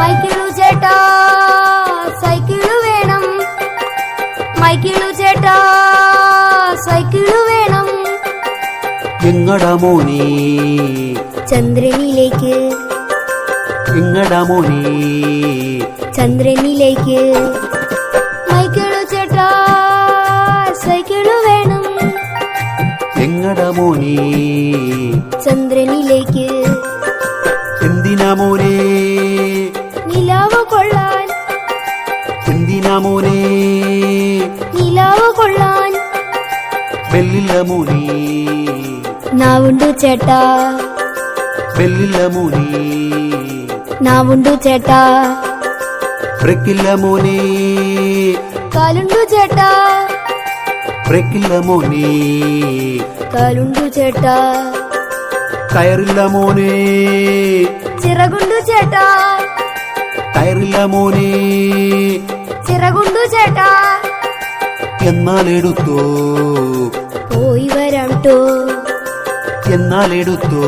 മൈക്കിളു ചേട്ടാ സൈക്കിൾ വേണം. മൈക്കിളു ചേട്ടാ സൈക്കിൾ വേണം. എങ്ങടാ മോനെ. ചന്ദ്രനിലേക്ക്. എങ്ങടാ മോനെ. ചന്ദ്രനിലേക്ക്. മൈക്കിളു ചേട്ടാ സൈക്കിൾ വേണം. എങ്ങടാ മോനെ. ചന്ദ്രനിലേക്ക്. എന്തിനാ മോനെ? എന്തിനാ മോനെ. നിലാവ് കൊള്ളാൻ. ബെല്ലില്ല മോനെ. നാവുണ്ടു ചേട്ടാ. ബെല്ലില്ല മോനെ. നാവുണ്ടു ചേട്ടാ. ബ്രേക്കില്ല മോനെ. കാലുണ്ടു ചേട്ടാ. ബ്രേക്കില്ല മോനെ. കാലുണ്ടു ചേട്ടാ. കയറില്ല മോനെ. ചിറകുണ്ടു ചേട്ടാ. കയറില്ല മോനെ. ചേട്ടാ. എന്നാൽ എടുത്തോ പോയി വരാം ട്ടോ. എന്നാൽ എടുത്തോ